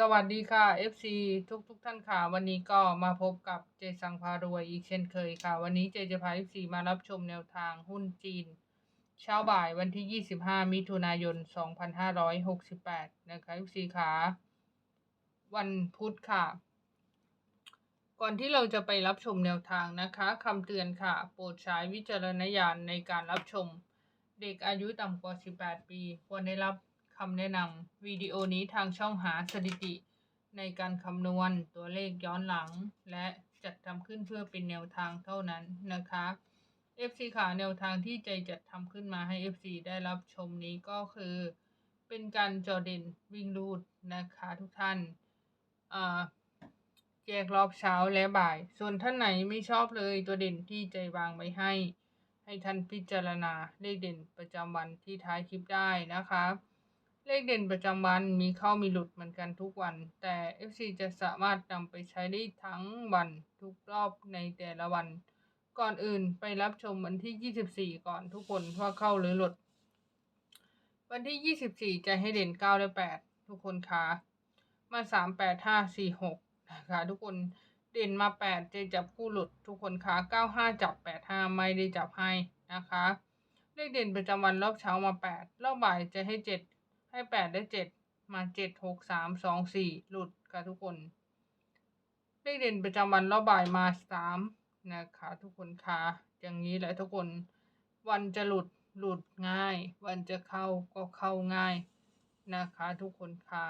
สวัสดีค่ะ FC ทุกทุกท่านค่ะ วันนี้ก็มาพบกับเจสังพารวยอีกเช่นเคยค่ะ วันนี้เจจะพา FC มารับชมแนวทางหุ้นจีน เช้าบ่ายวันที่ 25 มิถุนายน 2568 นะคะ FC ค่ะ วันพุธค่ะ ก่อนที่เราจะไปรับชมแนวทางนะคะคำเตือนค่ะ โปรดใช้วิจารณญาณในการรับชม เด็กอายุต่ำกว่า 18 ปี ควรได้รับ คำแนะนำวิดีโอนี้ทางช่องหาสถิติ ในการคำนวณตัวเลขย้อนหลัง และจัดทำขึ้นเพื่อเป็นแนวทางเท่านั้นนะคะ FC ค่ะแนวทางที่ใจจัดทำขึ้นมาให้ FC ได้รับชมนี้ก็คือ เป็นการจอเด่นวิ่งรูดนะคะทุกท่านแยกรอบเช้าและบ่าย ส่วนท่านไหนไม่ชอบเลยตัวเด่นที่ใจวางไว้ให้ให้ท่านพิจารณาเลขเด่นประจำวันที่ท้ายคลิปได้นะคะ เลขเด่นประจำวันมีเข้ามีหลุดเหมือนกันทุกวัน แต่ FC จะสามารถนำไปใช้ได้ทั้งวันทุกรอบในแต่ละวัน ก่อนอื่นไปรับชมวันที่ 24 ก่อนทุกคนว่าเข้าหรือหลุด วันที่ 24 จะให้เด่น 9 และ 8 ทุกคนคะมา 3 8 5 4 6 นะคะทุกคนเด่นมา 8 จะจับคู่หลุดทุกคนคะ95 จับ 85 ไม่ได้จับให้นะคะเลขเด่นประจำวันรอบเช้ามา 8 รอบบ่ายจะให้ 7 ให้8ได้7มา7 6 3 2 4หลุดค่ะทุกคน เลขเด่นประจำวันรอบบ่ายมา3นะคะทุกคนคะอย่างนี้แหละทุกคน วันจะหลุดหลุดง่าย วันจะเข้าก็เข้าง่ายนะคะทุกคนคะ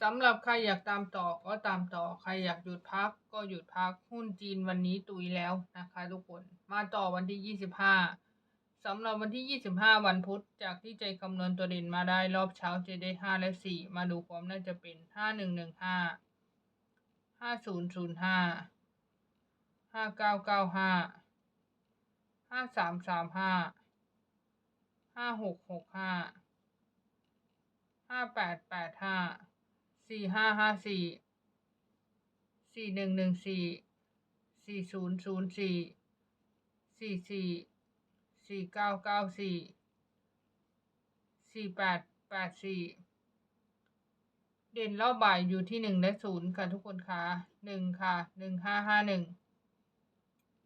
สำหรับใครอยากตามต่อก็ตามต่อใครอยากหยุดพักก็หยุดพักหุ้นจีนวันนี้ตุยแล้วนะคะ ทุกคนมาต่อวันที่25ส สำหรับวันที่ 25 วันพุธ จากที่ใจคำนวณตัวเด่นมาได้รอบเช้าจะได้ 5 และ 4 มาดูความน่าจะเป็น 5115 5005 5995 5335 5665 5885 4554 4114 4004 44 สี่ห้าห้าสี่สี่หนึ่งหนึ่งสี่สี่ศูนย์ศูนย์สี่สี่สี่สี่เก้าเก้าสี่สี่แปดแปดสี่เด่นรอบบ่ายอยู่ที่หนึ่งและศูนย์ค่ะทุกคนคะหนึ่งค่ะหนึ่งห้าห้าหนึ่ง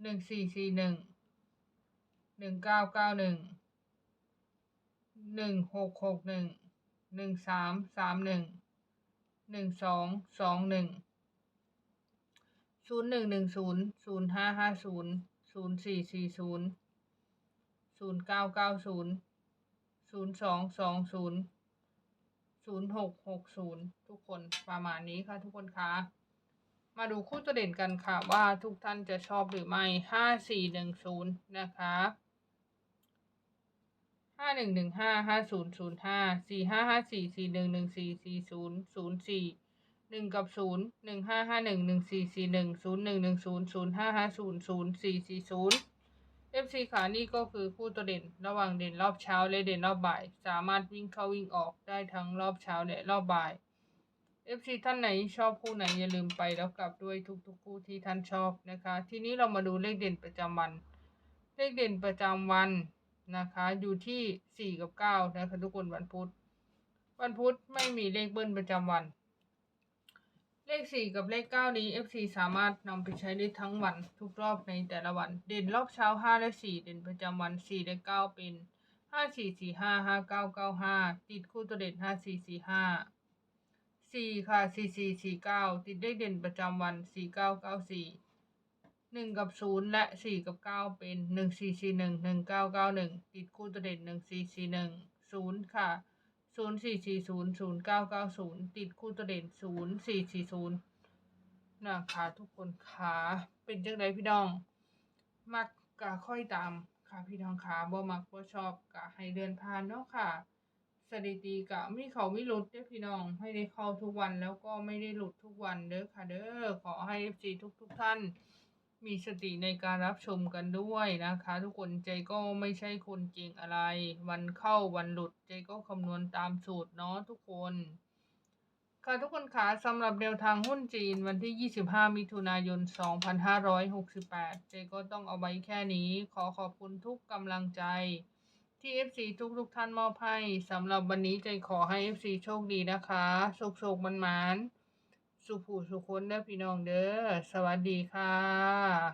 หนึ่งสี่สี่หนึ่งหนึ่งเก้าเก้าหนึ่งหนึ่งหกหกหนึ่งหนึ่งสามสามหนึ่งหนึ่งสองสองหนึ่งศูนย์หนึ่งหนึ่งศูนย์ศูนย์ห้าห้าศูนย์ศูนย์สี่สี่ศูนย์ ศูนย์เก้าเก้าศูนย์ศูนย์สองสองศูนย์ศูนย์หกหกศูนย์ทุกคนประมาณนี้ค่ะทุกคนคะมาดูคู่ตัวเด่นกันค่ะว่าทุกท่านจะชอบหรือไม่ห้าสี่หนึ่งศูนย์นะคะห้าหนึ่งหนึ่งห้าห้าศูนย์ศูนย์ห้าสี่ห้าห้าสี่สี่หนึ่งหนึ่งสี่สี่ศูนย์ศูนย์สี่หนึ่งกับศูนย์หนึ่งห้าห้าหนึ่งหนึ่งสี่สี่หนึ่งศูนย์หนึ่งหนึ่งศูนย์ศูนย์ห้าห้าศูนย์ศูนย์สี่สี่ศูนย์ FC ขานี่ก็คือคู่ตัวเด่นระหว่างเด่นรอบเช้าและเด่นรอบบ่าย สามารถวิ่งเข้าวิ่งออกได้ทั้งรอบเช้าและรอบบ่าย FC ท่านไหนชอบคู่ไหนอย่าลืมไปแล้วกลับด้วยทุกๆคู่ที่ท่านชอบนะคะ ทีนี้เรามาดูเลขเด่นประจำวัน เลขเด่นประจำวันนะคะอยู่ที่ 4 กับ 9 นะคะทุกคนวันพุธ วันพุธไม่มีเลขเบิ้ลประจำวัน เลข 4 กับเลข 9 นี้ FC สามารถนำไปใช้ได้ทั้งวันทุกรอบในแต่ละวัน เด่นรอบเช้า 5 และ 4 เด่นประจำวัน 4 และ 9 เป็น 5 4 4 5 5 9 9 5 ติดคู่ตัวเด่น 5 4 4 5สี่ค่ะสี่สี่สี่เก้าติดเลขเด่นประจำวันสี่เก้าเก้าสี่หนึ่งกับศูนย์และสี่กับเก้าเป็นหนึ่งสี่สี่หนึ่งหนึ่งเก้าเก้าหนึ่งติดคู่ตัวเด่นหนึ่งสี่สี่หนึ่งศูนย์ค่ะ ศูนย์สี่สี่ศูนย์ศูนย์เก้าเก้าศูนย์ติดคู่ตัวเด่นศูนย์สี่สี่ศูนย์นะคะทุกคนขาเป็นจังไดพี่น้อง มักกะค่อยตามค่ะพี่น้องขาบ่มักบ่ชอบกะให้เดินผ่านเนาะค่ะ สถิติกะไมีเขาไม่หลุดเด้พี่น้องให้ได้เข้าทุกวันแล้วก็ไม่ได้หลุดทุกวันเด้อค่ะเด้อขอให้ FC ทุกทุกท่าน มีสติในการรับชมกันด้วยนะคะ ทุกคนใจก็ไม่ใช่คนเก่งอะไร วันเข้าวันหลุดใจก็คำนวณตามสูตรเนาะทุกคน ค่ะทุกคนคะสำหรับแนวทางหุ้นจีนวันที่ 25 มิถุนายน 2568 เจก็ต้องเอาไว้แค่นี้ ขอขอบคุณทุกกำลังใจที่ FC ทุกทุกท่านมอบให้สำหรับวันนี้เจขอให้ FC โชคดีนะคะสุขสคมันหมานมาน สุขูสุคนเด้อพี่น้องเด้อ สวัสดีค่ะ